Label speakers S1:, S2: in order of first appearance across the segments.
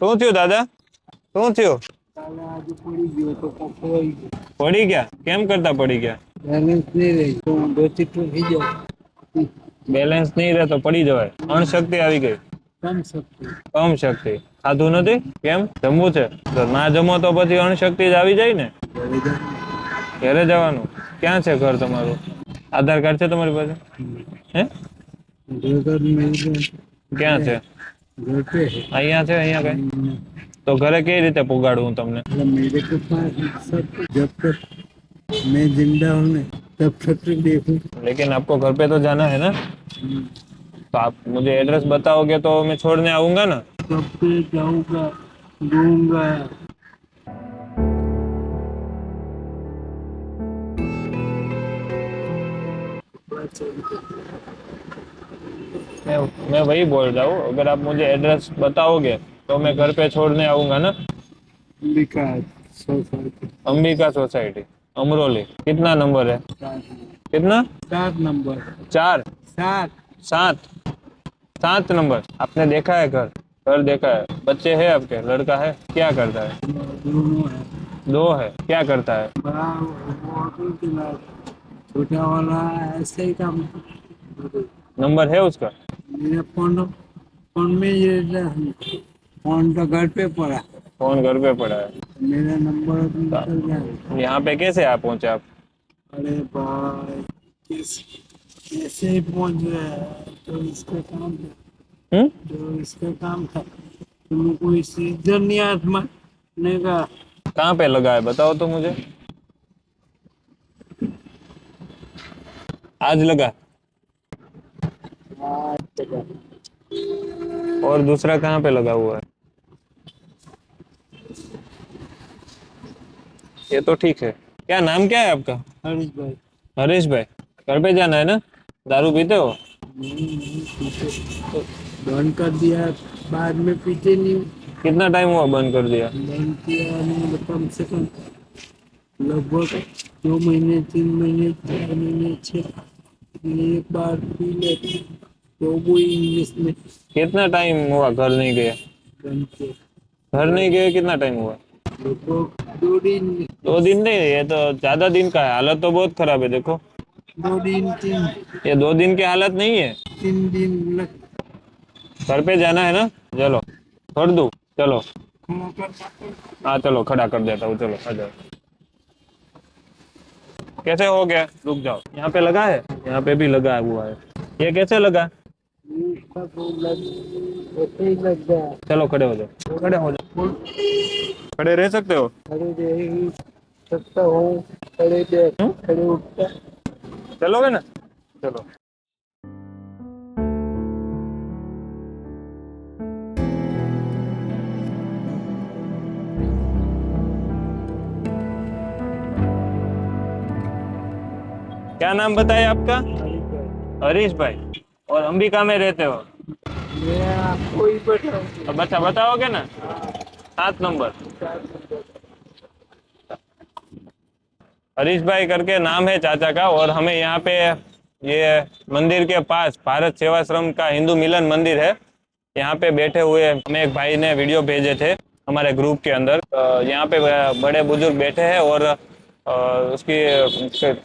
S1: શું થયું દાદા? શું થયું?
S2: પડી ગયો.
S1: કેમ કરતા પડી ગયા?
S2: બેલેન્સ નહીં રહી તો હું દોસ્તી થઈ જાઉં
S1: બેલેન્સ નહીં રહે તો પડી જવાય. અણશક્તિ આવી ગઈ.
S2: કમ શકતી.
S1: કમ શક્તિ. ખાધું નથી? કેમ? જમવું છે? તો ના જમો તો પછી અણશક્તિ જ આવી જાય ને.
S2: ઘરે
S1: જવાનું. ક્યાં છે ઘર તમારું? આધાર કાર્ડ છે તમારી પાસે? હે? ક્યાં છે?
S2: घर पे है
S1: અહીંયા છે અહીંયા કઈ તો ઘરે કઈ રીતે પુગાડું તમને
S2: मतलब मेरे को पास सब जब तक मैं जिंदा हूँ ना तब तक देखूं
S1: लेकिन आपको घर पे तो जाना है ना तो आप मुझे एड्रेस बताओगे तो मैं छोड़ने आऊंगा ना
S2: कब पे जाऊंगा दूंगा
S1: मैं मैं वही बोल रहा हूँ। अगर आप मुझे एड्रेस बताओगे तो मैं घर पे छोड़ने आऊँगा ना?
S2: विकास सौ साल के
S1: अंबिका सोसाइटी अमरोली। कितना नंबर है? कितना?
S2: सात नंबर।
S1: चार?
S2: सात।
S1: सात? सात नंबर। आपने देखा है घर? घर देखा है। बच्चे हैं आपके? लड़का है? क्या करता है? दो है। क्या करता है?
S2: छोटा वाला ऐसे ही काम।
S1: नंबर है उसका?
S2: मेरे फ़ोन फ़ोन में ये फ़ोन तो घर पे पड़ा।
S1: फ़ोन घर पे पड़ा है।
S2: मेरा नंबर
S1: यहाँ पे कैसे आप पहुँचे आप?
S2: अरे भाई किस कैसे ही पहुँच तो इसका काम था।
S1: हम्म
S2: तो इसका काम था। तुम्हें कोई सीज़न नहीं हाथ में नहीं कहा
S1: कहाँ पे लगा है बताओ तो मुझे। आज लगा। और दूसरा कहाँ पे लगा हुआ है? ये तो ठीक है। क्या नाम क्या है आपका?
S2: हरीश भाई।
S1: हरीश भाई घर पे जाना है ना? दारू पीते हो?
S2: बंद कर दिया बाद में पीते नहीं
S1: कितना टाइम हुआ बंद कर दिया?
S2: बंद किया नहीं कम से कम लगभग दो महीने तीन महीने चार महीने छः एक बार पी लेते तो वो
S1: कितना टाइम हुआ घर नहीं
S2: किया
S1: घर नहीं गए कितना टाइम हुआ?
S2: दो दिन।
S1: दो दिन नहीं ये तो ज़्यादा दिन का है। हालत तो बहुत खराब है देखो।
S2: दो दिन तीन।
S1: ये दो दिन की हालत नहीं है?
S2: तीन दिन
S1: घर पे जाना है ना? चलो छोड़ दू। चलो। हाँ चलो खड़ा कर देता हूँ। चलो आ जाओ। कैसे हो गया? रुक जाओ। यहाँ पे लगा है? यहाँ पे भी लगा हुआ है। ये कैसे लगा? चलो, खड़े हो जाओ। खड़े हो जाओ। खड़े रह सकते हो?
S2: खड़े खड़े
S1: चलोगे ना? चलो। क्या नाम बताया आपका? हरीश भाई। और अंबिका में रहते हो? अब अच्छा बताओगे ना? सात नंबर। हरीश भाई करके नाम है चाचा का और हमें यहाँ पे ये मंदिर के पास भारत सेवाश्रम का हिंदू मिलन मंदिर है। यहाँ पे बैठे हुए हमें एक भाई ने वीडियो भेजे थे हमारे ग्रुप के अंदर। यहाँ पे बड़े बुज़ुर्ग बैठे हैं और उसकी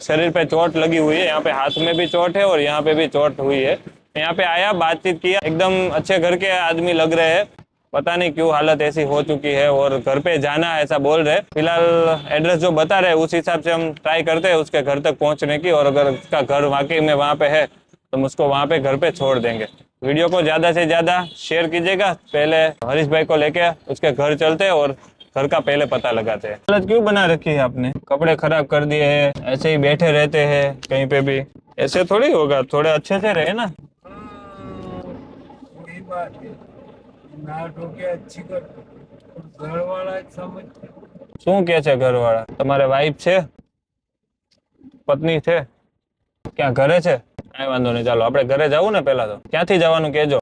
S1: शरीर पे चोट लगी हुई है। यहाँ पे हाथ में भी चोट है और यहाँ पे भी चोट हुई है। यहाँ पे आया, बातचीत किया। एकदम अच्छे घर के आदमी लग रहे हैं। पता नहीं क्यों हालत ऐसी हो चुकी है और घर पे जाना ऐसा बोल रहे फ़िलहाल एड्रेस जो बता रहे उस हिसाब से हम ट्राई करते हैं उसके घर तक पहुँचने की और अगर उसका घर वाकई में वहाँ पे है तो हम उसको वहाँ पे घर पे छोड़ देंगे। वीडियो को ज़्यादा से ज़्यादा शेयर कीजिएगा। पहले हरीश भाई को लेके उसके घर चलते और घर का पहले पता लगाते हैं। हालत क्यों बना रखी है आपने? कपड़े खराब कर दिए हैं, ऐसे ही बैठे रहते हैं कहीं पे भी। ऐसे थोड़ी होगा, थोड़े अच्छे से रहे ना।
S2: वही बात है ना ठोके अच्छी कर घर वाला समझ
S1: શું કે છે ઘરવાળા તમારે વાઈફ છે પત્ની છે ક્યાં ઘરે છે કાંઈ વાંધો નહીં ચાલો આપણે ઘરે જવું ને પહેલા તો ક્યાંથી જવાનું કહેજો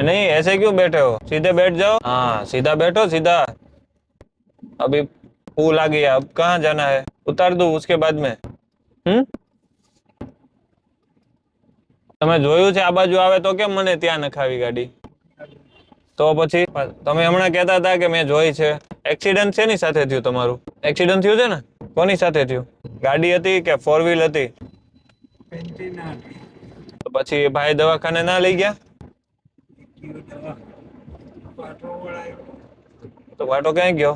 S1: नहीं ऐसे क्यों बैठे हो सीधे बैठ जाओ हाँ सीधा बैठो सीधा अभी पुल आ गया अब कहाँ जाना है उतार दूँ उसके बाद में હમ? તમે જોયું છે આ બાજુ આવે તો કેમ મને ત્યાં નખાવી ગાડી? તો પછી તમે હમણાં કહેતા હતા કે મેં જોઈ છે. એક્સિડન્ટ શેની સાથે થયું તમારું? એક્સિડન્ટ થયું છે ને? કોની સાથે થયું? ગાડી હતી કે ફોર વ્હીલ હતી? તો પછી ભાઈ દવાખાને ના લઈ ગયા? તો વાટો ક્યાં ગયો?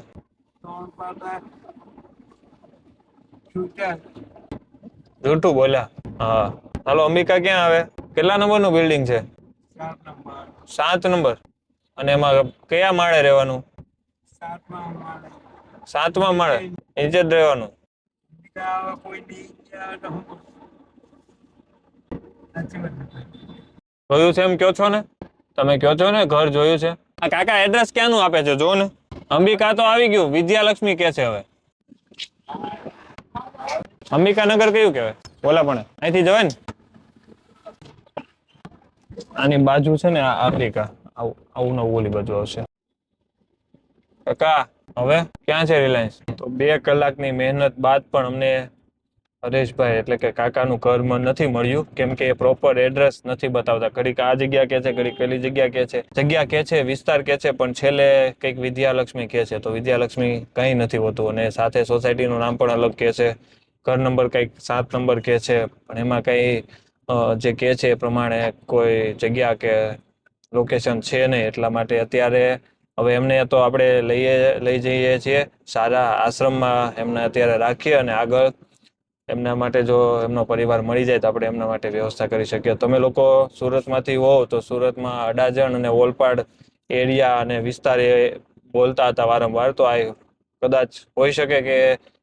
S1: જૂઠું બોલ્યા. હા. હાલો, અંબિકા ક્યાં આવે? કેટલા નંબરનું બિલ્ડિંગ છે?
S2: સાત નંબર.
S1: અને એમાં કયા માળે રહેવાનું?
S2: સાતમા માળે.
S1: નીચે જ રહેવાનું? જોયું છે એમ કયો છો ને? તમે કયો છો ને? ઘર જોયું છે. કાકા એડ્રેસ ક્યાંનું આપે છે? જો ને. અંબિકા તો આવી ગયું. વિદ્યાલક્ષ્મી કે છે હવે. અંબિકાનગર કયું કહેવાય? બોલા પણ. અહીંથી જવાય ને? આની બાજુ છે ને આફ્રિકા. આવું નવું ઓલી બાજુ આવશે. કાકા, હવે ક્યાં છે રિલાયન્સ? તો બે કલાકની મહેનત બાદ પણ અમને હરેશભાઈ, એટલે કે કાકાનું ઘર નથી મળ્યું. કેમ કે એ પ્રોપર એડ્રેસ નથી બતાવતા. ઘડીક આ જગ્યા કે છે, ઘડીક પેલી જગ્યા કે છે. જગ્યા કે છે, વિસ્તાર કે છે, પણ છેલ્લે કંઈક વિદ્યાલક્ષ્મી કે છે. તો વિદ્યાલક્ષ્મી કંઈ નથી હોતું અને સાથે સોસાયટીનું નામ પણ અલગ કે છે. ઘર નંબર કંઈક સાત નંબર કે છે, પણ એમાં કંઈ જે કે છે એ પ્રમાણે કોઈ જગ્યા કે લોકેશન છે નહીં, એટલા માટે અત્યારે હવે એમને તો આપણે લઈએ, લઈ જઈએ છીએ, સારા આશ્રમમાં એમને અત્યારે રાખીએ અને આગળ એમના માટે જો એમનો પરિવાર મળી જાય તો આપણે એમના માટે વ્યવસ્થા કરી શકીએ. તમે લોકો સુરતમાંથી હોવ તો સુરતમાં અડાજણ અને ઓલપાડ એરિયા અને વિસ્તાર એ બોલતા હતા વારંવાર, તો આ કદાચ હોઈ શકે કે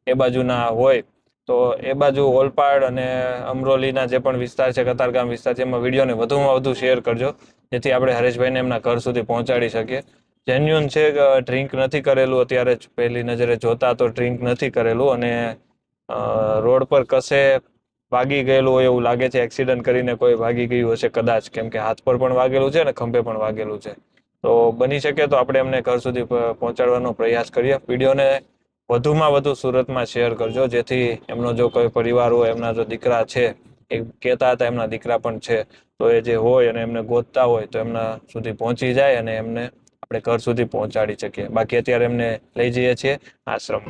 S1: એ બાજુના હોય. તો એ બાજુ ઓલપાડ અને અમરોલીના જે પણ વિસ્તાર છે, કતારગામ વિસ્તાર છે, એમાં વિડીયોને વધુમાં વધુ શેર કરજો, જેથી આપણે હરેશભાઈને એમના ઘર સુધી પહોંચાડી શકીએ. જેન્યુન છે ડ્રિંક નથી કરેલું, અત્યારે પહેલી નજરે જોતા તો ડ્રિંક નથી કરેલું અને રોડ પર કશે વાગી ગયેલું હોય એવું લાગે છે એક્સિડન્ટ કરીને કોઈ વાગી ગયું હશે કદાચ, કેમ કે હાથ પર પણ વાગેલું છે અને ખંભે પણ વાગેલું છે. તો બની શકે તો આપણે એમને ઘર સુધી પહોંચાડવાનો પ્રયાસ કરીએ. વિડીયોને વધુમાં વધુ સુરતમાં શેર કરજો. જેથી એમનો જો કોઈ પરિવાર હોય, એમના જો દીકરા છે, એ કહેતા હતા એમના દીકરા પણ છે, તો એ જે હોય અને એમને ગોતતા હોય, તો એમના સુધી પહોંચી જાય અને એમને આપણે ઘર સુધી પહોંચાડી શકીએ. બાકી અત્યારે એમને લઈ જઈએ છીએ આશ્રમ.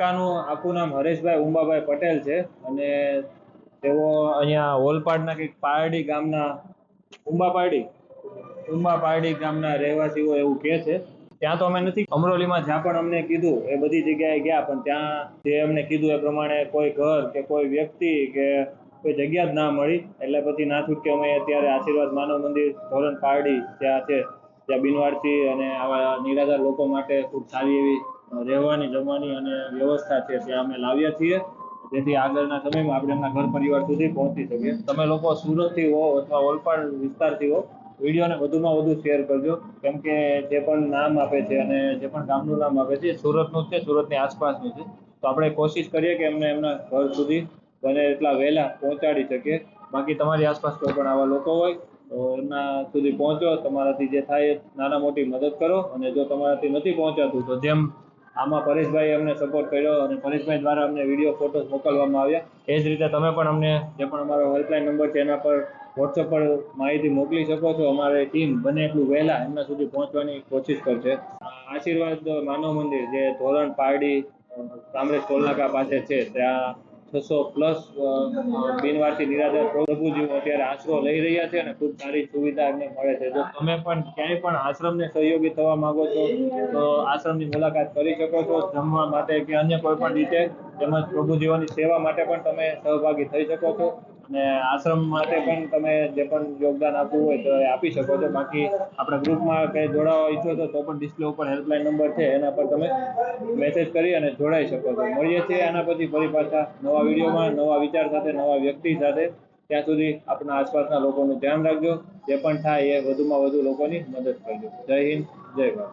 S1: કાકાનું આખું નામ હરેશભાઈ ઉંબાભાઈ પટેલ છે અને તેઓ અહીંયા ઓલપાડના કંઈક પારડી ગામના ઉંબાપારડી? ઉંબાપારડી ગામના રહેવાસીઓ એવું કહે છે. ત્યાં તો અમે નથી, અમરોલીમાં જ્યાં પણ અમને કીધું, એ બધી જગ્યાએ ગયા, પણ ત્યાં જે અમને કીધું એ પ્રમાણે કોઈ ઘર કે કોઈ વ્યક્તિ કે કોઈ જગ્યા જ ના મળી. એટલે પછી ના છૂટકે અમે અત્યારે આશીર્વાદ માનવ મંદિર ધોરણ પારડી ત્યાં છે, ત્યાં બિનવારસી અને આવા નિરાધાર લોકો માટે ખૂબ સારી એવી રહેવાની, જમવાની અને વ્યવસ્થા છે ત્યાં અમે લાવ્યા છીએ. જેથી આગળના સમયમાં આપણે એમના ઘર પરિવાર સુધી પહોંચી શકીએ. તમે લોકો સુરતથી હો અથવા ઓલપાડ વિસ્તારથી હો, વિડીયોને વધુમાં વધુ શેર કરજો. કેમ કે જે પણ નામ આપે છે અને જે પણ ગામનું નામ આપે છે સુરતનું જ છે, સુરતની આસપાસનું છે. તો આપણે કોશિશ કરીએ કે એમને એમના ઘર સુધી બને એટલા વહેલા પહોંચાડી શકીએ. બાકી તમારી આસપાસ કોઈ પણ આવા લોકો હોય, તો એમના સુધી પહોંચો. તમારાથી જે થાય નાના મોટી મદદ કરો. અને જો તમારાથી નથી પહોંચાતું, તો જેમ આમાં પરેશભાઈ અમને સપોર્ટ કર્યો અને પરેશભાઈ દ્વારા અમને વીડિયો ફોટોસ મોકલવામાં આવ્યા. એ જ રીતે તમે પણ અમને જે પણ અમારો હેલ્પલાઇન નંબર છે એના પર વોટ્સઅપ પર માહિતી મોકલી શકો છો. અમારી ટીમ બને એટલું વહેલા એમના સુધી પહોંચવાની કોશિશ કરશે. આશીર્વાદ માનવ મંદિર, જે ધોરણ પારડી કામરેજ ટોલનાકા પાસે છે, ત્યાં છસો પ્લસ બિનવારસી નિરાધાર પ્રભુજીઓ અત્યારે આશરો લઈ રહ્યા છે અને ખૂબ સારી સુવિધા એમને મળે છે. જો તમે પણ ક્યાંય પણ આશ્રમને સહયોગી થવા માંગો છો, તો આશ્રમની મુલાકાત કરી શકો છો જમવા માટે કે અન્ય કોઈ પણ રીતે તેમજ પ્રભુજીઓની સેવા માટે પણ તમે સહભાગી થઈ શકો છો. અને આશ્રમ માટે પણ તમે જે પણ યોગદાન આપવું હોય તો આપી શકો છો. બાકી આપણા ગ્રુપમાં કંઈ જોડાવા ઈચ્છો તો તો પણ ડિસ્પ્લે ઉપર હેલ્પલાઇન નંબર છે, એના પર તમે મેસેજ કરી અને જોડાઈ શકો છો. મળીએ છીએ આના પછી ફરી પાછા નવા વિડીયોમાં, નવા વિચાર સાથે, નવા વ્યક્તિ સાથે. ત્યાં સુધી આપણા આસપાસના લોકોનું ધ્યાન રાખજો. જે પણ થાય એ વધુમાં વધુ લોકોની મદદ કરજો. જય હિન્દ, જય ભારત.